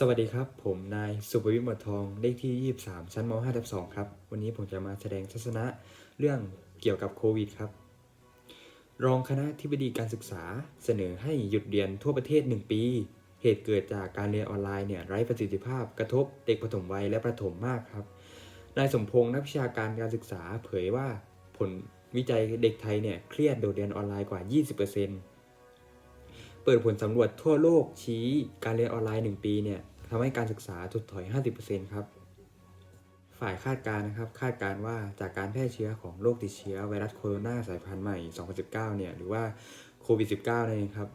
สวัสดีครับ ผมนายสุภวิมวดทองเลขที่ 23 ชั้นม5ทับ2ครับ วันนี้ผมจะมาแสดงทัศนะเรื่องเกี่ยวกับโควิดครับ รองคณะทิบดีการศึกษาเสนอให้หยุดเรียนทั่วประเทศ 1 ปี เหตุเกิดจากการเรียนออนไลน์เนี่ยไร้ประสิทธิภาพกระทบเด็กปฐมวัยและประถมมากครับ นายสมพงษ์นักวิชาการการศึกษาเผยว่าผลวิจัยเด็กไทยเนี่ยเครียดโดดเรียนออนไลน์กว่า 20% เปิดผลสำรวจทั่วโลกชี้การเรียนออนไลน์ 1 ปีเนี่ยทำให้การศึกษาถดถอย 50%ครับ ฝ่ายคาดการณ์นะครับ คาดการณ์ว่าจากการแพร่เชื้อของโรคติดเชื้อไวรัสโคโรนาสายพันธุ์ใหม่ 2019 เนี่ย หรือว่าโควิด 19 นั่นเองครับ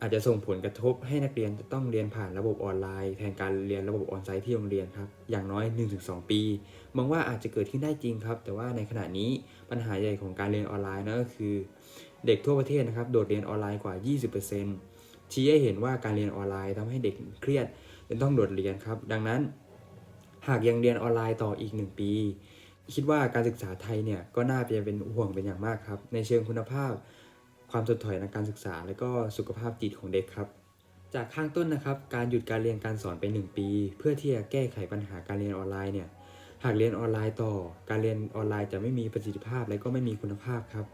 อาจจะส่งผลกระทบให้นักเรียนจะต้องเรียนผ่านระบบออนไลน์ แทนการเรียนระบบออนไซต์ที่โรงเรียนครับ อย่างน้อย 1-2 ปี มองว่าอาจจะเกิดขึ้นได้จริงครับ แต่ว่าในขณะนี้ปัญหาใหญ่ของการเรียนออนไลน์นั่นก็คือ เด็กทั่วประเทศนะครับโดดเรียนออนไลน์กว่า 20%ชี้ให้เห็นว่าการเรียนออนไลน์ทำให้เด็กเครียดจนต้องโดดเรียนครับ ดังนั้น หากยังเรียนออนไลน์ต่ออีก 1 ปี คิดว่าการศึกษาไทยเนี่ยก็น่าจะเป็นห่วงเป็นอย่างมากครับ ในเชิงคุณภาพ ความถดถอยในการศึกษา และก็สุขภาพจิตของเด็กครับ จากข้างต้นนะครับ การหยุดการเรียนการสอนไป 1 ปี เพื่อที่จะแก้ไขปัญหาการเรียนออนไลน์เนี่ยหากเรียนออนไลน์ต่อ การเรียนออนไลน์จะไม่มีประสิทธิภาพและก็ไม่มีคุณภาพครับ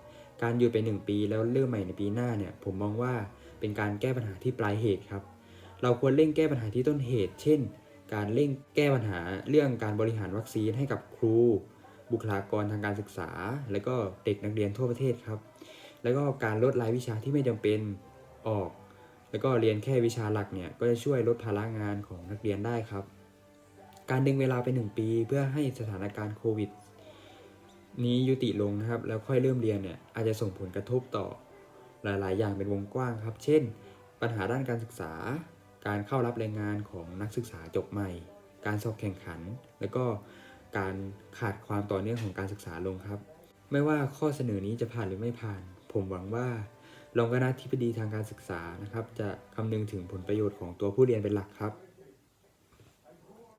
การหยุดไป 1 ปีแล้วเริ่มใหม่ในปีหน้าเนี่ยผมมองว่าเป็นการแก้ปัญหาที่ปลายเหตุครับ เราควรเร่งแก้ปัญหาที่ต้นเหตุ เช่น การเร่งแก้ปัญหาเรื่องการบริหารวัคซีนให้กับครู บุคลากรทางการศึกษา และก็เด็กนักเรียนทั่วประเทศครับ แล้วก็การลดรายวิชาที่ไม่จำเป็นออก แล้วก็เรียนแค่วิชาหลักเนี่ยก็จะช่วยลดภาระงานของนักเรียนได้ครับ การดึงเวลาไป 1 ปีเพื่อให้สถานการณ์โควิด นี้ยุติลงนะครับ แล้วค่อยเริ่มเรียนเนี่ยอาจจะส่งผลกระทบต่อหลาย ๆ อย่างเป็นวงกว้างครับ เช่น ปัญหาด้านการศึกษา การเข้ารับแรายงานของนักศึกษาจบใหม่ การสอบแข่งขัน แล้วก็การขาดความต่อเนื่องของการศึกษาลงครับ ไม่ว่าข้อเสนอนี้จะผ่านหรือไม่ผ่าน ผมหวังว่ารองคณะธิบดีทางการศึกษานะครับ จะคำนึงถึงผลประโยชน์ของตัวผู้เรียนเป็นหลักครับ